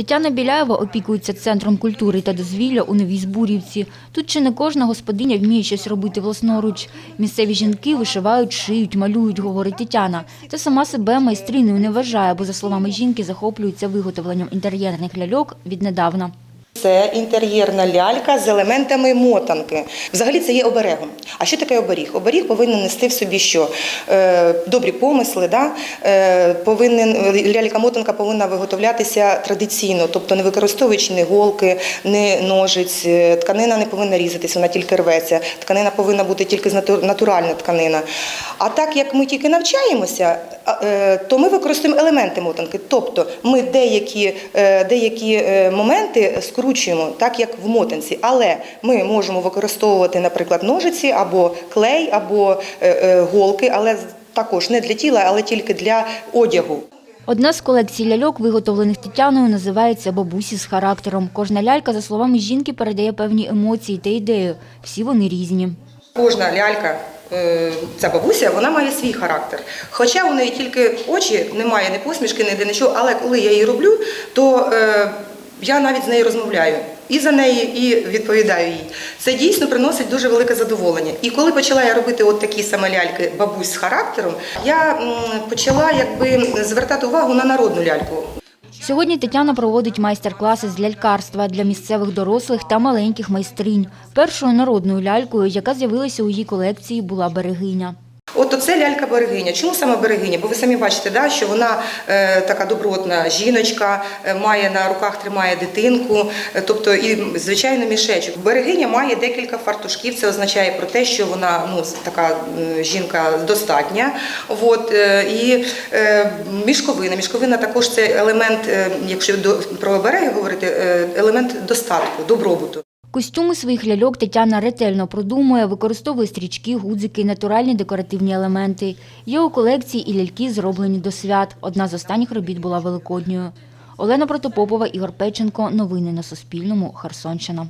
Тетяна Біляєва опікується центром культури та дозвілля у Новій Збурівці. Тут чи не кожна господиня вміє щось робити власноруч. Місцеві жінки вишивають, шиють, малюють, говорить Тетяна. Та сама себе майстриною не вважає, бо, за словами жінки, захоплюється виготовленням інтер'єрних ляльок віднедавна. Це інтер'єрна лялька з елементами мотанки. Взагалі це є оберегом. А що таке оберіг? Оберіг повинен нести в собі що? Е, добрі помисли, да? е, повинен, лялька-мотанка повинна виготовлятися традиційно, тобто не використовуючи ні голки, ні ножиць. Е, Тканина не повинна різатися, вона тільки рветься. Тканина повинна бути тільки натуральна тканина. А так як ми тільки навчаємося, то ми використовуємо елементи мотанки. Тобто ми деякі, деякі моменти скручуємо, так як в мотанці, але ми можемо використовувати, наприклад, ножиці або клей, або е, е, голки, але також не для тіла, але тільки для одягу. Одна з колекцій ляльок, виготовлених Тетяною, називається «Бабусі з характером». Кожна лялька, за словами жінки, передає певні емоції та ідею. Всі вони різні. Кожна лялька, е, ця бабуся, вона має свій характер. Хоча у неї тільки очі, немає ні посмішки, ніде нічого, але коли я її роблю, то я навіть з нею розмовляю. І за неї, і відповідаю їй. Це дійсно приносить дуже велике задоволення. І коли почала я робити от такі саме ляльки бабусь з характером, я почала якби звертати увагу на народну ляльку. Сьогодні Тетяна проводить майстер-класи з лялькарства для місцевих дорослих та маленьких майстринь. Першою народною лялькою, яка з'явилася у її колекції, була берегиня. От оце лялька берегиня. Чому саме берегиня? Бо ви самі бачите, да, що вона е, така добротна жіночка, е, має на руках тримає дитинку, е, тобто і звичайно мішечок. Берегиня має декілька фартушків. Це означає про те, що вона ну така м, жінка достатня. От е, і е, мішковина. Мішковина також це елемент, е, якщо до про береги говорити, е, елемент достатку, добробуту. Костюми своїх ляльок Тетяна ретельно продумує, використовує стрічки, гудзики, натуральні декоративні елементи. Є у колекції і ляльки, зроблені до свят. Одна з останніх робіт була великодньою. Олена Протопопова, Ігор Печенко. Новини на Суспільному. Херсонщина.